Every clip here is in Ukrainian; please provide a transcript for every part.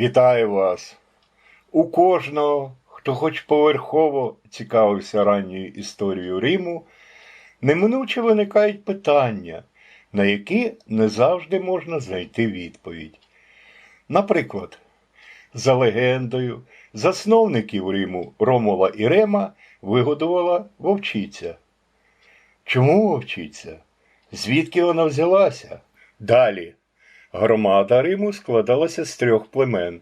Вітаю вас! У кожного, хто хоч поверхово цікавився ранньою історією Риму, неминуче виникають питання, на які не завжди можна знайти відповідь. Наприклад, за легендою, засновників Риму Ромула і Рема вигодувала вовчиця. Чому вовчиця? Звідки вона взялася? Далі. Громада Риму складалася з трьох племен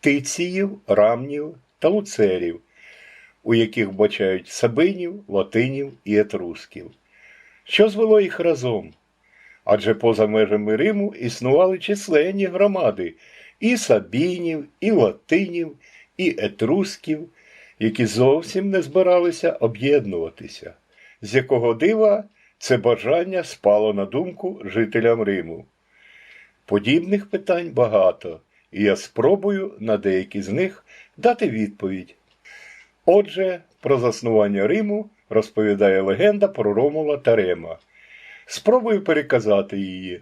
тиціїв, рамнів та луцерів, у яких бачають сабинів, латинів і етрусків. Що звело їх разом? Адже поза межами Риму існували численні громади і сабінів, і латинів, і етрусків, які зовсім не збиралися об'єднуватися, з якого дива це бажання спало на думку жителям Риму. Подібних питань багато, і я спробую на деякі з них дати відповідь. Отже, про заснування Риму розповідає легенда про Ромула та Рема. Спробую переказати її.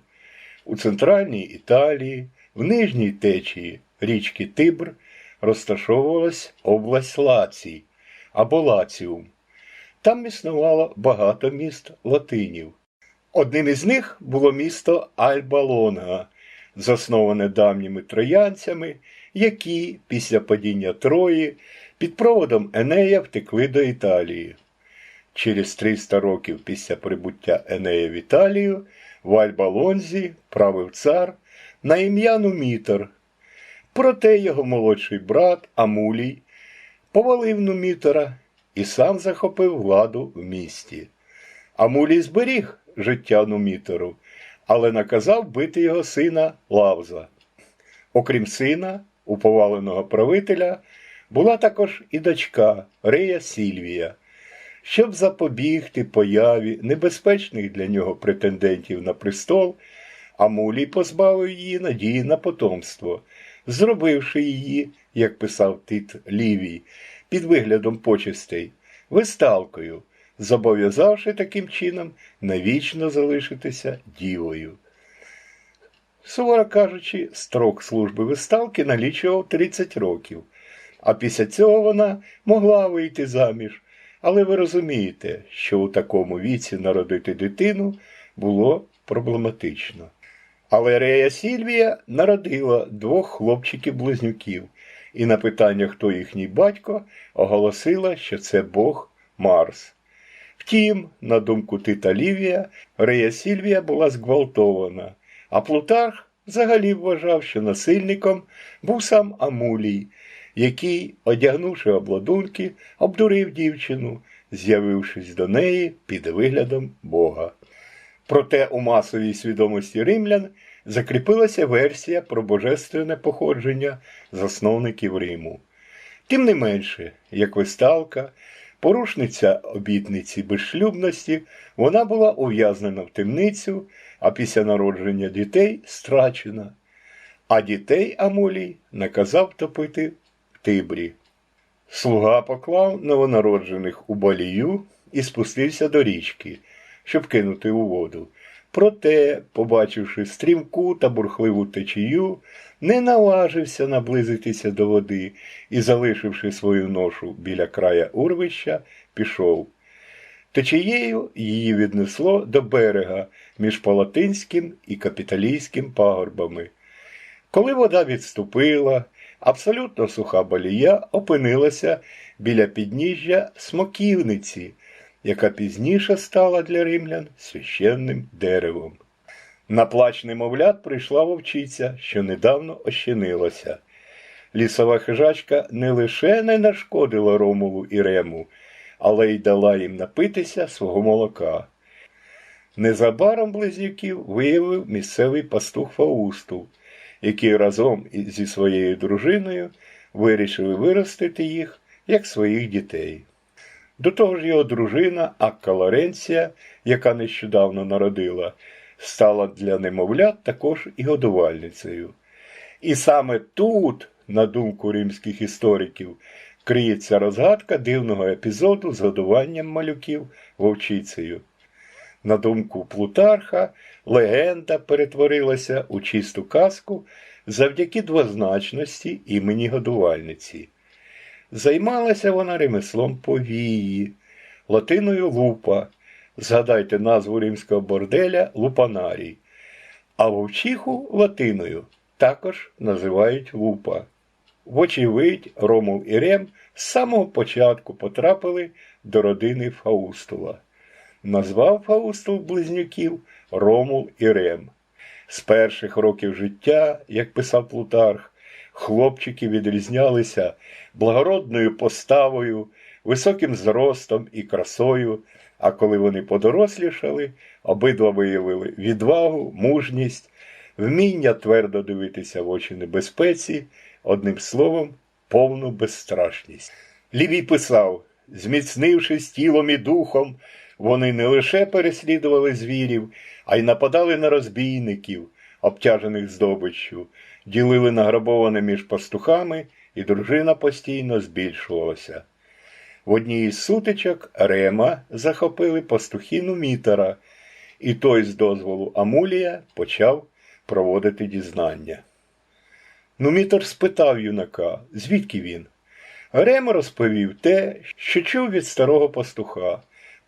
У центральній Італії, в нижній течії річки Тибр розташовувалась область Лацій або Лаціум. Там існувало багато міст латинів. Одним із них було місто Альба-Лонга, засноване давніми троянцями, які після падіння Трої під проводом Енея втекли до Італії. Через 300 років після прибуття Енея в Італію в Альба-Лонзі правив цар на ім'я Нумітор. Проте його молодший брат Амулій повалив Нумітора і сам захопив владу в місті. Амулій зберіг життя Нумітору, але наказав бити його сина Лавза. Окрім сина, у поваленого правителя була також і дочка Рея Сільвія. Щоб запобігти появі небезпечних для нього претендентів на престол, Амулій позбавив її надії на потомство, зробивши її, як писав Тит Лівій, під виглядом почестей, висталкою, зобов'язавши таким чином навічно залишитися дівою. Суворо кажучи, строк служби висталки налічував 30 років, а після цього вона могла вийти заміж. Але ви розумієте, що у такому віці народити дитину було проблематично. Але Рея Сільвія народила двох хлопчиків-близнюків і на питання, хто їхній батько, оголосила, що це Бог Марс. Втім, на думку Тита Лівія, Рея Сільвія була зґвалтована, а Плутарх взагалі вважав, що насильником був сам Амулій, який, одягнувши обладунки, обдурив дівчину, з'явившись до неї під виглядом Бога. Проте у масовій свідомості римлян закріпилася версія про божественне походження засновників Риму. Тим не менше, як висталка, порушниця обітниці безшлюбності, вона була ув'язнена в темницю, а після народження дітей страчена. А дітей Амулій наказав топити в Тибрі. Слуга поклав новонароджених у балію і спустився до річки, щоб кинути у воду. Проте, побачивши стрімку та бурхливу течію, не наважився наблизитися до води і, залишивши свою ношу біля края урвища, пішов. Течією її віднесло до берега між Палатинським і Капіталійським пагорбами. Коли вода відступила, абсолютно суха балія опинилася біля підніжжя смоківниці, яка пізніше стала для римлян священним деревом. На плач немовлят прийшла вовчиця, що недавно ощенилася. Лісова хижачка не лише не нашкодила Ромулу і Рему, але й дала їм напитися свого молока. Незабаром близнюків виявив місцевий пастух Фаусту, який разом зі своєю дружиною вирішили виростити їх як своїх дітей. До того ж його дружина Акка Лоренція, яка нещодавно народила, стала для немовлят також і годувальницею. І саме тут, на думку римських істориків, криється розгадка дивного епізоду з годуванням малюків вовчицею. На думку Плутарха, легенда перетворилася у чисту казку завдяки двозначності імені годувальниці. Займалася вона ремеслом повії, латиною лупа. Згадайте назву римського борделя лупанарій, а вовчиху латиною також називають лупа. Вочевидь, Ромул і Рем з самого початку потрапили до родини Фаустула. Назвав Фаустул близнюків Ромул і Рем. З перших років життя, як писав Плутарх, хлопчики відрізнялися благородною поставою, високим зростом і красою, а коли вони подорослішали, обидва виявили відвагу, мужність, вміння твердо дивитися в очі небезпеці, одним словом, повну безстрашність. Лівій писав, зміцнившись тілом і духом, вони не лише переслідували звірів, а й нападали на розбійників, обтяжених здобиччю, ділили награбоване між пастухами, і дружина постійно збільшувалася. В одній із сутичок Рема захопили пастухіну Мітера, і той з дозволу Амулія почав проводити дізнання. Ну, Мітер спитав юнака, звідки він? Рем розповів те, що чув від старого пастуха,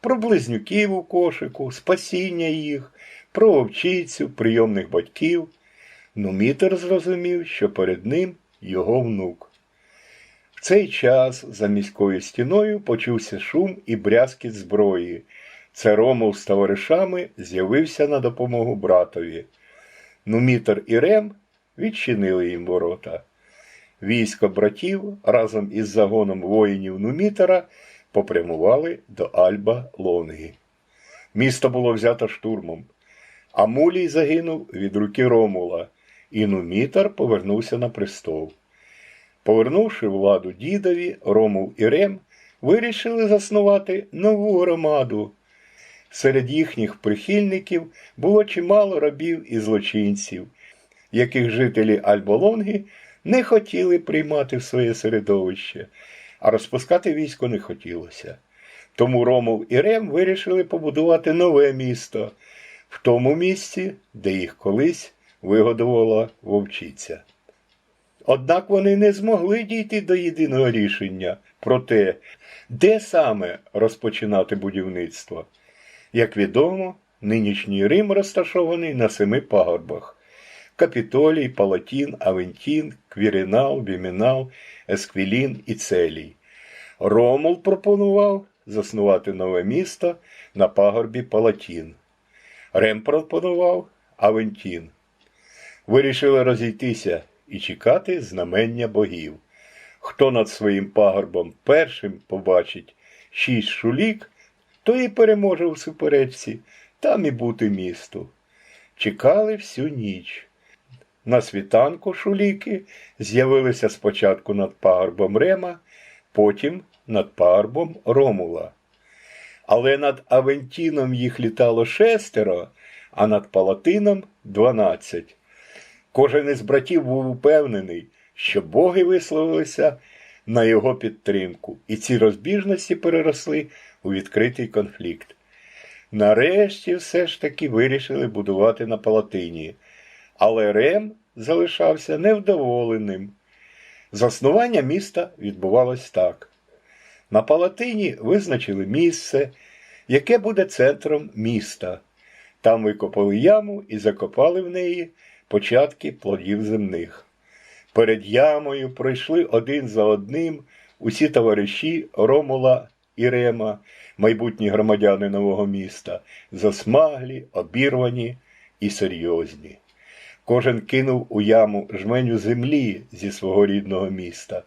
про близнюків у кошику, спасіння їх, про вовчицю, прийомних батьків. Ну, Мітер зрозумів, що перед ним його внук. В цей час за міською стіною почувся шум і брязкіт зброї. Це Ромул з товаришами з'явився на допомогу братові. Нумітер і Рем відчинили їм ворота. Військо братів разом із загоном воїнів Нумітера попрямували до Альба Лонги. Місто було взято штурмом. Амулій загинув від руки Ромула, і Нумітер повернувся на престол. Повернувши владу дідові, Ромул і Рем вирішили заснувати нову громаду. Серед їхніх прихильників було чимало рабів і злочинців, яких жителі Альболонги не хотіли приймати в своє середовище, а розпускати військо не хотілося. Тому Ромул і Рем вирішили побудувати нове місто в тому місці, де їх колись вигодувала вовчиця. Однак вони не змогли дійти до єдиного рішення про те, де саме розпочинати будівництво. Як відомо, нинішній Рим розташований на семи пагорбах. Капітолій, Палатін, Авентін, Квірінал, Бімінал, Есквілін і Целій. Ромул пропонував заснувати нове місто на пагорбі Палатін. Рем пропонував Авентін. Вирішили розійтися і чекати знамення богів. Хто над своїм пагорбом першим побачить шість шулік, той і переможе у суперечці, там і бути місту. Чекали всю ніч. На світанку шуліки з'явилися спочатку над пагорбом Рема, потім над пагорбом Ромула. Але над Авентіном їх літало шестеро, а над Палатином дванадцять. Кожен із братів був упевнений, що боги висловилися на його підтримку, і ці розбіжності переросли у відкритий конфлікт. Нарешті все ж таки вирішили будувати на Палатині, але Рем залишався невдоволеним. Заснування міста відбувалось так. На Палатині визначили місце, яке буде центром міста. Там викопали яму і закопали в неї початки плодів земних. Перед ямою пройшли один за одним усі товариші Ромула і Рема, майбутні громадяни нового міста, засмаглі, обірвані і серйозні. Кожен кинув у яму жменю землі зі свого рідного міста,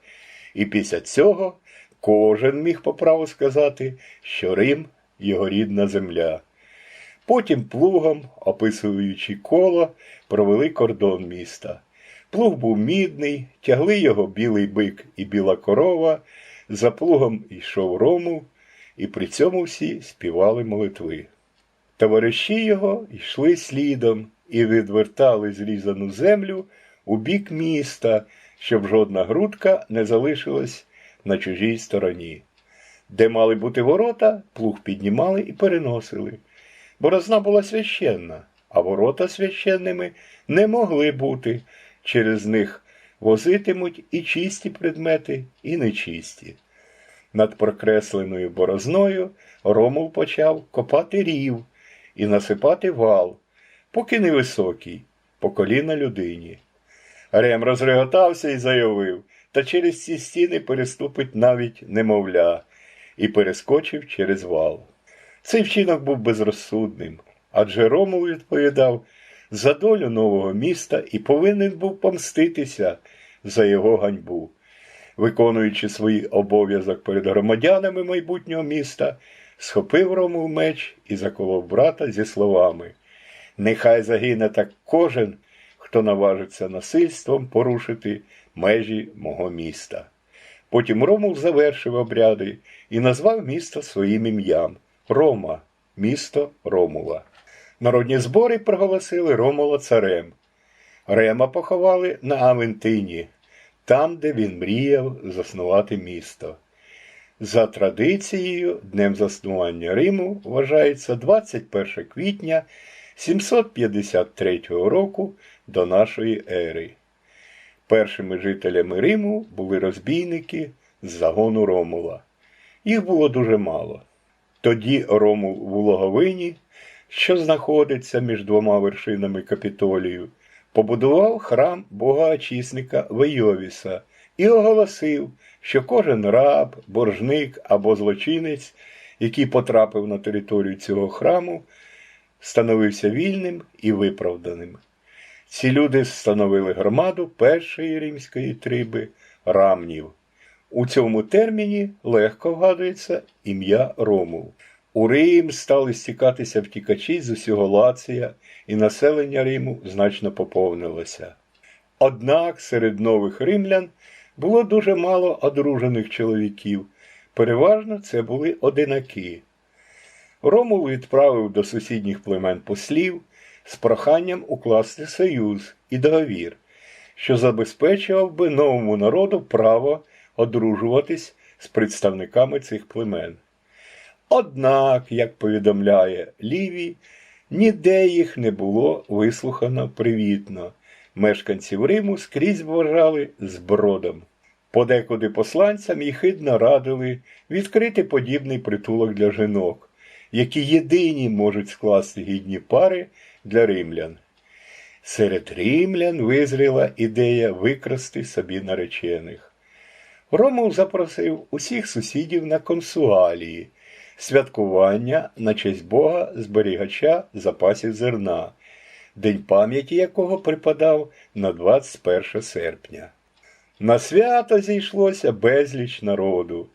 і після цього кожен міг по праву сказати, що Рим його рідна земля. Потім плугом, описуючи коло, провели кордон міста. Плуг був мідний, тягли його білий бик і біла корова, за плугом йшов рому, і при цьому всі співали молитви. Товариші його йшли слідом і відвертали зрізану землю у бік міста, щоб жодна грудка не залишилась на чужій стороні. Де мали бути ворота, плуг піднімали і переносили. Борозна була священна, а ворота священними не могли бути. Через них возитимуть і чисті предмети, і нечисті. Над прокресленою борозною Ромул почав копати рів і насипати вал, поки невисокий, по коліна людині. Рем розреготався і заявив, та через ці стіни переступить навіть немовля, і перескочив через вал. Цей вчинок був безрозсудним, адже Ромул відповідав за долю нового міста і повинен був помститися за його ганьбу. Виконуючи свій обов'язок перед громадянами майбутнього міста, схопив Ромул меч і заколов брата зі словами Нехай загине так кожен, хто наважиться насильством порушити межі мого міста. Потім Ромул завершив обряди і назвав місто своїм ім'ям Рома, місто Ромула. Народні збори проголосили Ромула царем. Рема поховали на Авентині, там, де він мріяв заснувати місто. За традицією, днем заснування Риму вважається 21 квітня 753 року до нашої ери. Першими жителями Риму були розбійники з загону Ромула. Їх було дуже мало. Тоді Ромул в Логовині, що знаходиться між двома вершинами Капітолію, побудував храм бога-очисника Вейовіса і оголосив, що кожен раб, боржник або злочинець, який потрапив на територію цього храму, становився вільним і виправданим. Ці люди становили громаду першої римської триби рамнів. У цьому терміні легко вгадується ім'я Ромул. У Рим стали стікатися втікачі з усього Лація, і населення Риму значно поповнилося. Однак серед нових римлян було дуже мало одружених чоловіків, переважно це були одинаки. Ромул відправив до сусідніх племен послів з проханням укласти союз і договір, що забезпечував би новому народу право одружуватись з представниками цих племен. Однак, як повідомляє Лівій, ніде їх не було вислухано привітно. Мешканців Риму скрізь вважали збродом. Подекуди посланцям і хидно радили відкрити подібний притулок для жінок, які єдині можуть скласти гідні пари для римлян. Серед римлян визріла ідея викрасти собі наречених. Ромул запросив усіх сусідів на консуалії, святкування на честь Бога зберігача запасів зерна, день пам'яті якого припадав на 21 серпня. На свято зійшлося безліч народу.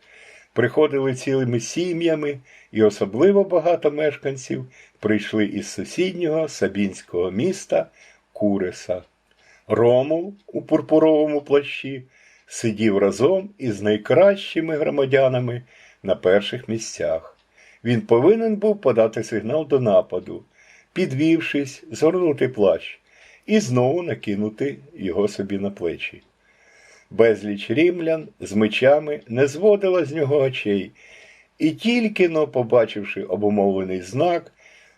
Приходили цілими сім'ями, і особливо багато мешканців прийшли із сусіднього сабінського міста Куреса. Ромул у пурпуровому плащі сидів разом із найкращими громадянами на перших місцях. Він повинен був подати сигнал до нападу, підвівшись, згорнути плащ і знову накинути його собі на плечі. Безліч рімлян з мечами не зводила з нього очей, і тільки но, побачивши обумовлений знак,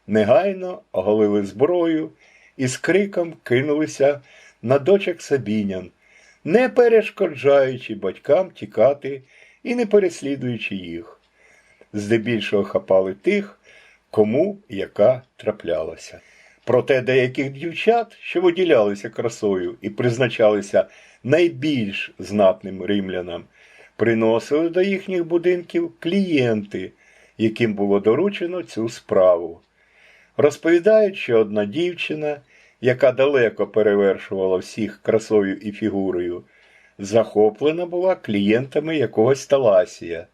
негайно оголили зброю і з криком кинулися на дочок Сабінян, не перешкоджаючи батькам тікати і не переслідуючи їх. Здебільшого хапали тих, кому яка траплялася. Проте деяких дівчат, що виділялися красою і призначалися найбільш знатним римлянам, приносили до їхніх будинків клієнти, яким було доручено цю справу. Розповідають, що одна дівчина, яка далеко перевершувала всіх красою і фігурою, захоплена була клієнтами якогось таласія.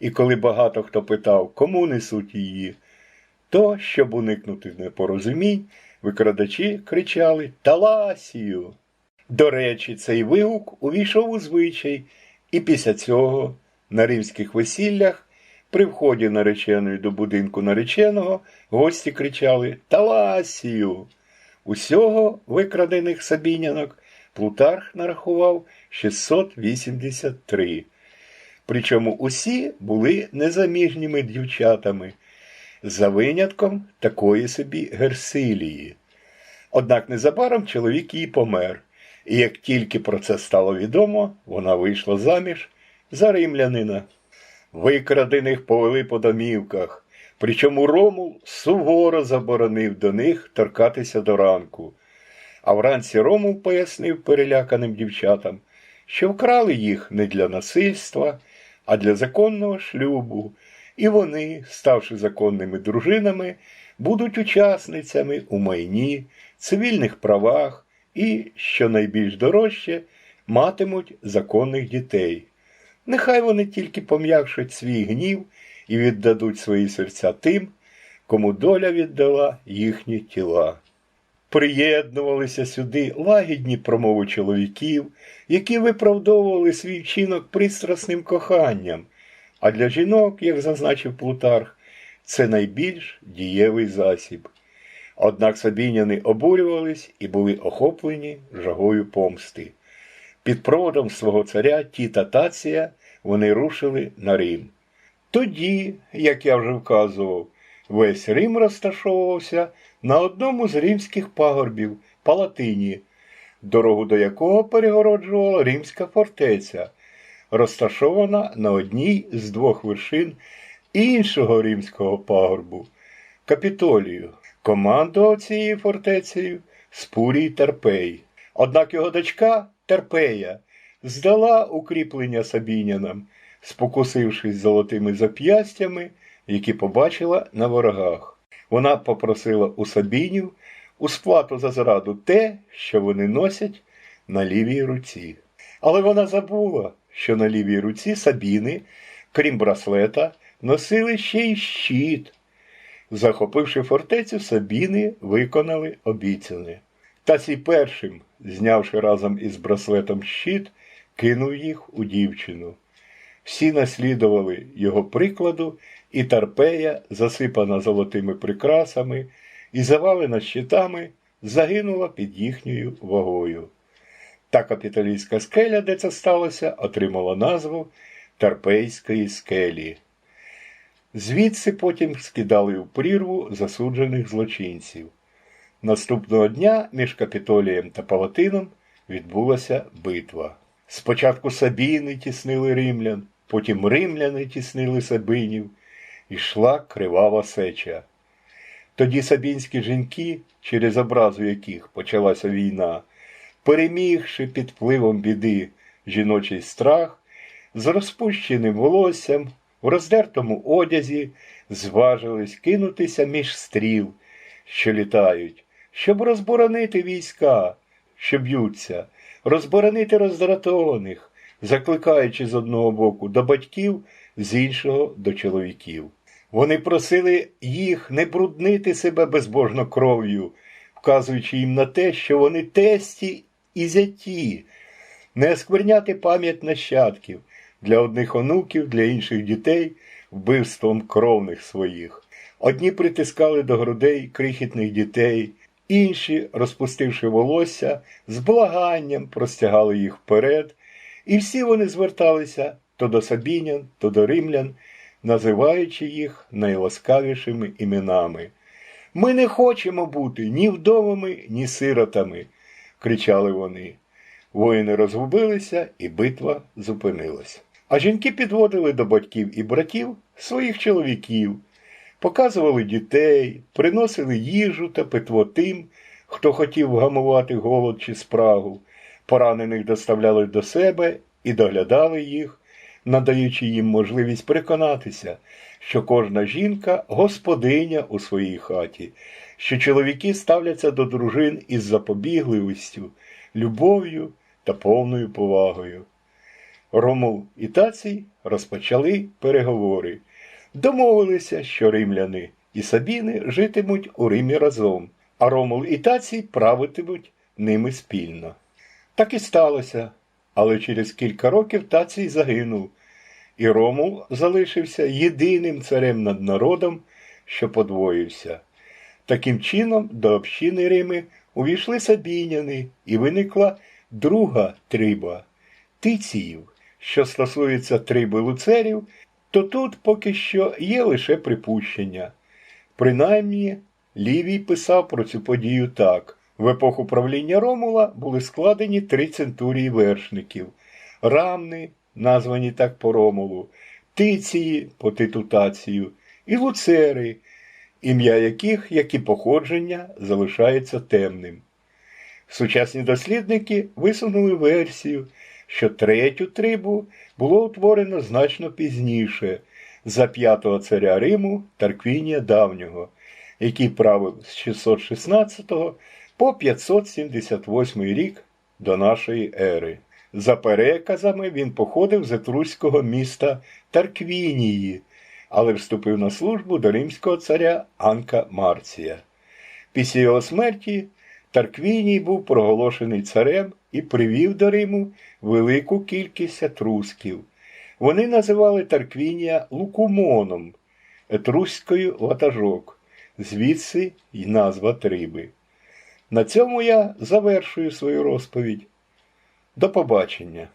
І коли багато хто питав, кому несуть її, то, щоб уникнути непорозумінь, викрадачі кричали Таласію. До речі, цей вигук увійшов у звичай, і після цього на римських весіллях при вході нареченої до будинку нареченого гості кричали Таласію. Усього викрадених сабінянок Плутарх нарахував 683. Причому усі були незаміжніми дівчатами. за винятком такої собі Герсилії. Однак незабаром чоловік її помер, і як тільки про це стало відомо, вона вийшла заміж за римлянина. Викрадених повели по домівках, причому Ромул суворо заборонив до них торкатися до ранку. А вранці Ромул пояснив переляканим дівчатам, що вкрали їх не для насильства, а для законного шлюбу, і вони, ставши законними дружинами, будуть учасницями у майні, цивільних правах і, що найбільш дорожче, матимуть законних дітей. Нехай вони тільки пом'якшать свій гнів і віддадуть свої серця тим, кому доля віддала їхні тіла. Приєднувалися сюди лагідні промови чоловіків, які виправдовували свій вчинок пристрасним коханням, а для жінок, як зазначив Плутарх, це найбільш дієвий засіб. Однак сабіняни обурювались і були охоплені жагою помсти. Під проводом свого царя Тіта Тація вони рушили на Рим. Тоді, як я вже вказував, весь Рим розташовувався на одному з римських пагорбів Палатині, дорогу до якого перегороджувала римська фортеця, розташована на одній з двох вершин іншого римського пагорбу Капітолію. Командував цією фортецею Спурій Терпей. Однак його дочка Терпея здала укріплення Сабінянам, спокусившись золотими зап'ястями, які побачила на ворогах. Вона попросила у Сабінів у сплату за зраду те, що вони носять на лівій руці. Але вона забула, що на лівій руці Сабіни, крім браслета, носили ще й щит. Захопивши фортецю, Сабіни виконали обіцяне. Та цей першим, знявши разом із браслетом щит, кинув їх у дівчину. Всі наслідували його прикладу, і Тарпея, засипана золотими прикрасами і завалена щитами, загинула під їхньою вагою. Та капіталійська скеля, де це сталося, отримала назву Тарпейської скелі. Звідси потім скидали у прірву засуджених злочинців. Наступного дня між Капітолієм та Палатином відбулася битва. Спочатку Сабіни тіснили римлян, потім римляни тіснили Сабинів, ішла кривава сеча. Тоді сабінські жінки, через образу яких почалася війна, перемігши під впливом біди жіночий страх, з розпущеним волоссям, в роздертому одязі, зважились кинутися між стріл, що літають, щоб розборонити війська, що б'ються, розборонити роздратованих, закликаючи з одного боку до батьків, з іншого до чоловіків. Вони просили їх не бруднити себе безбожно кров'ю, вказуючи їм на те, що вони тесті і зяті, не оскверняти пам'ять нащадків для одних онуків, для інших дітей вбивством кровних своїх. Одні притискали до грудей крихітних дітей, інші, розпустивши волосся, з благанням простягали їх вперед, і всі вони зверталися то до сабінян, то до римлян, називаючи їх найласкавішими іменами. Ми не хочемо бути ні вдовами, ні сиротами, кричали вони. Воїни розгубилися, і битва зупинилась. А жінки підводили до батьків і братів своїх чоловіків, показували дітей, приносили їжу та питво тим, хто хотів вгамувати голод чи спрагу, поранених доставляли до себе і доглядали їх, надаючи їм можливість переконатися, що кожна жінка господиня у своїй хаті, що чоловіки ставляться до дружин із запобігливістю, любов'ю та повною повагою. Ромул і Тацій розпочали переговори, домовилися, що римляни і Сабіни житимуть у Римі разом, а Ромул і Тацій правитимуть ними спільно. Так і сталося, але через кілька років Тацій загинув, і Ромул залишився єдиним царем над народом, що подвоївся. Таким чином, до общини Рими увійшли сабіняни, і виникла друга триба тиціїв. Що стосується триби луцерів, то тут поки що є лише припущення. Принаймні, Лівій писав про цю подію так. В епоху правління Ромула були складені три центурії вершників: Рамни, названі так по Ромулу, Тиції по Титу Тацію, і Луцери, ім'я яких, як і походження, залишається темним. Сучасні дослідники висунули версію, що третю трибу було утворено значно пізніше, за п'ятого царя Риму Тарквінія Давнього, який правив з 616 по 578 рік до нашої ери. За переказами він походив з етруського міста Тарквінії, але вступив на службу до римського царя Анка Марція. Після його смерті Тарквіній був проголошений царем і привів до Риму велику кількість етрусків. Вони називали Тарквінія Лукумоном, етруською ватажок, звідси й назва Триби. На цьому я завершую свою розповідь. До побачення.